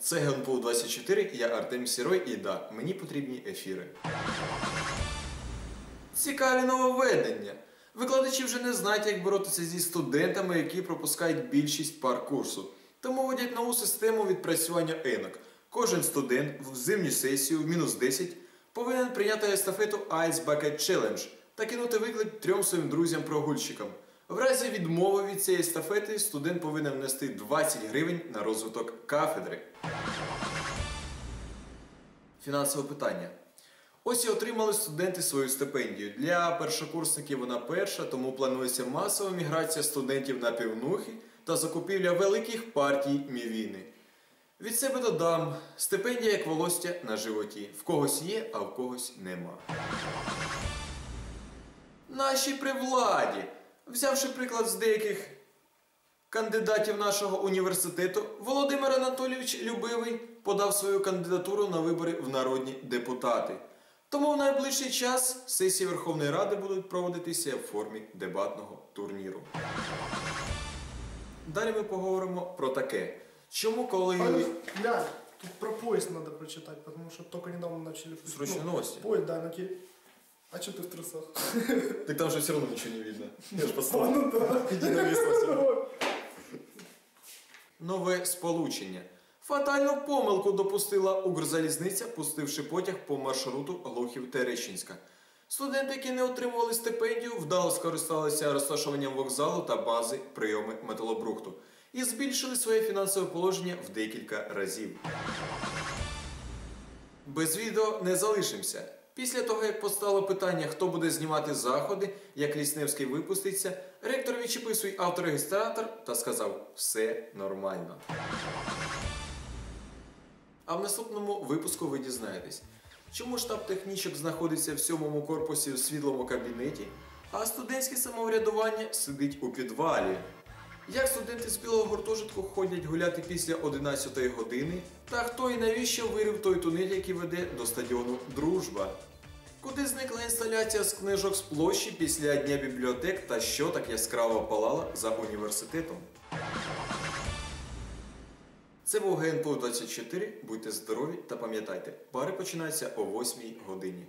Це ГНПУ 24, я Артем Сірой і да, мені потрібні ефіри. Цікаві нововведення. Викладачі вже не знають, як боротися зі студентами, які пропускають більшість пар курсу. Тому вводять нову систему відпрацювання енок. Кожен студент в зимню сесію в мінус 10 повинен прийняти естафету Ice Bucket Challenge та кинути виклик трьом своїм друзям-прогульщикам. В разі відмови від цієї естафети студент повинен внести 20 гривень на розвиток кафедри. Фінансове питання. Ось і отримали студенти свою стипендію. Для першокурсників вона перша, тому планується масова міграція студентів на півнухи та закупівля великих партій мівіни. Від себе додам, стипендія як волостя на животі. В когось є, а в когось нема. Наші при владі, взявши приклад з деяких кандидатів нашого університету, Володимир Анатолійович Любивий подав свою кандидатуру на вибори в народні депутати. Тому в найближчий час сесії Верховної Ради будуть проводитися в формі дебатного турніру. Далі ми поговоримо про таке. Чому коли. Тут про поезд надо прочитать, потому что только недавно начали... Срочные новости. Поезд, да, ки- А что ты в трусах? Так там же все равно ничего не видно. Я ж А, ну да. Иди. Нове сполучення. Фатальну помилку допустила Укрзалізниця, пустивши потяг по маршруту Глухів-Терещинська. Студенти, які не отримували стипендію, вдало скористалися розташуванням вокзалу та бази прийоми металобрухту і збільшили своє фінансове положення в декілька разів. Без відео не залишимося. Після того, як постало питання, хто буде знімати заходи, як Лісневський випуститься, ректор відчепив свій авторегістратор та сказав все нормально. А в наступному випуску ви дізнаєтесь, чому штаб технічок знаходиться в сьомому корпусі в світлому кабінеті, а студентське самоврядування сидить у підвалі. Як студенти з білого гуртожитку ходять гуляти після 11 години, та хто і навіщо вирив той тунель, який веде до стадіону Дружба? Куди зникла інсталяція з книжок з площі після Дня бібліотек та що так яскраво палала за університетом? Це був ГНПУ 24. Будьте здорові та пам'ятайте, пари починаються о 8 годині.